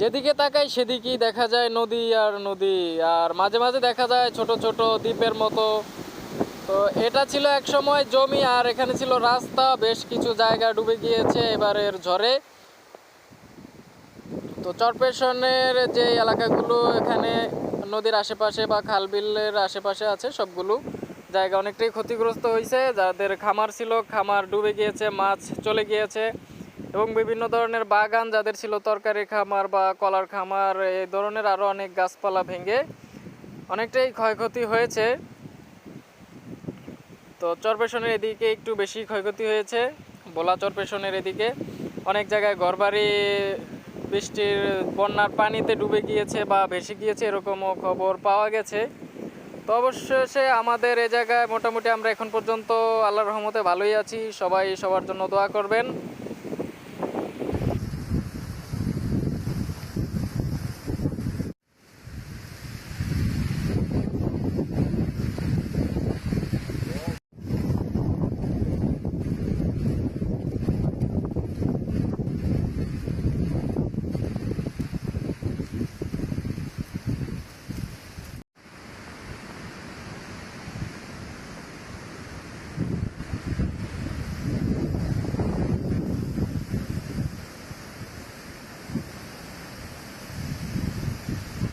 যেদিকে তাকাই সেদিকেই দেখা যায় নদী আর নদী, আর মাঝে মাঝে দেখা যায় ছোট ছোট দ্বীপের মতো। তো এটা ছিল এক সময় জমি, আর এখানে ছিল রাস্তা, বেশ কিছু জায়গা ডুবে গিয়েছে এবারের ঝড়ে। তো চরপেশনের যে এলাকাগুলো, এখানে নদীর আশেপাশে বা খাল বিলের আশেপাশে আছে সবগুলো, জায়গা অনেকটাই ক্ষতিগ্রস্ত হয়েছে যাদের খামার ছিল, খামার ডুবে গিয়েছে, মাছ চলে গিয়েছে। এবং বিভিন্ন ধরনের বাগান যাদের ছিল তরকারি খামার বা কলার খামার, এই ধরনের আরও অনেক গাছপালা ভেঙে অনেকটাই ক্ষয়ক্ষতি হয়েছে। তো চরপেশনের এদিকে একটু বেশি ক্ষয়ক্ষতি হয়েছে, বোলা চরপেশনের এদিকে। অনেক জায়গায় ঘরবাড়ি, বৃষ্টির, বন্যার পানিতে ডুবে গিয়েছে বা ভেসে গিয়েছে এরকমও খবর পাওয়া গেছে। তো অবশেষে আমাদের এ জায়গায় মোটামুটি আমরা এখন পর্যন্ত আল্লাহর রহমতে ভালোই আছি। সবাই সবার জন্য দোয়া করবেন।